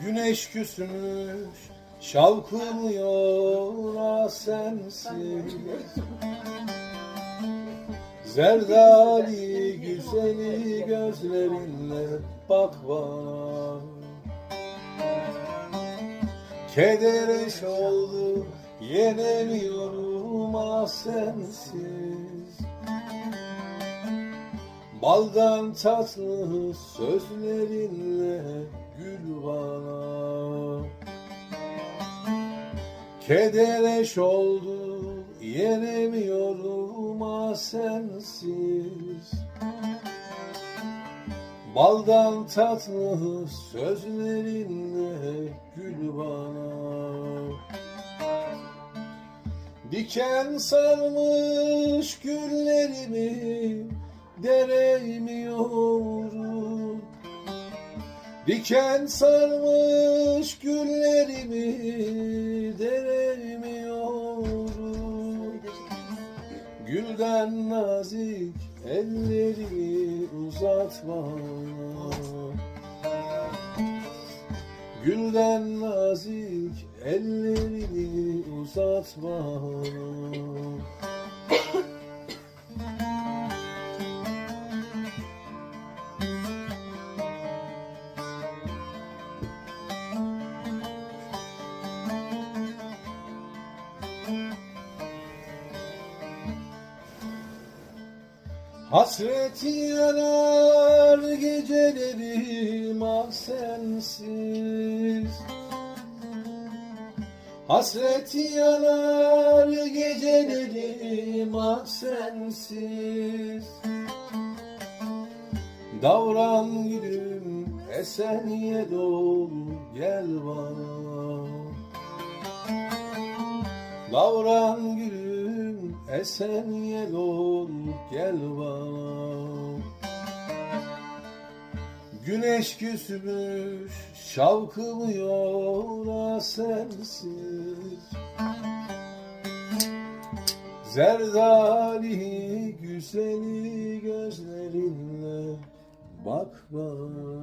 Güneş küsmüş, şavkılıyor ah sensin. Zerdali güzeli gözlerinle bak bana. Kedereş oldu, yenemiyorum ah sensiz. Baldan tatlı sözlerinle gül bana Kedereş oldu yenemiyorum ah sensiz Baldan tatlı sözlerinle Diken sarmış güllerimi dereymiyorum Diken sarmış güllerimi dereymiyorum Gülden nazik ellerimi uzatma. Gülden nazik ellerini uzatma. Hasreti yanar gecelerim ah Hasreti yanar gecelerim ah sensiz. Davran gülüm eseniye dol gel bana. Davran gülüm esen yel ol gel bana Güneş küsmüş şavkılıyor ah sensiz. Zerdali güzeli gözlerinle bak bana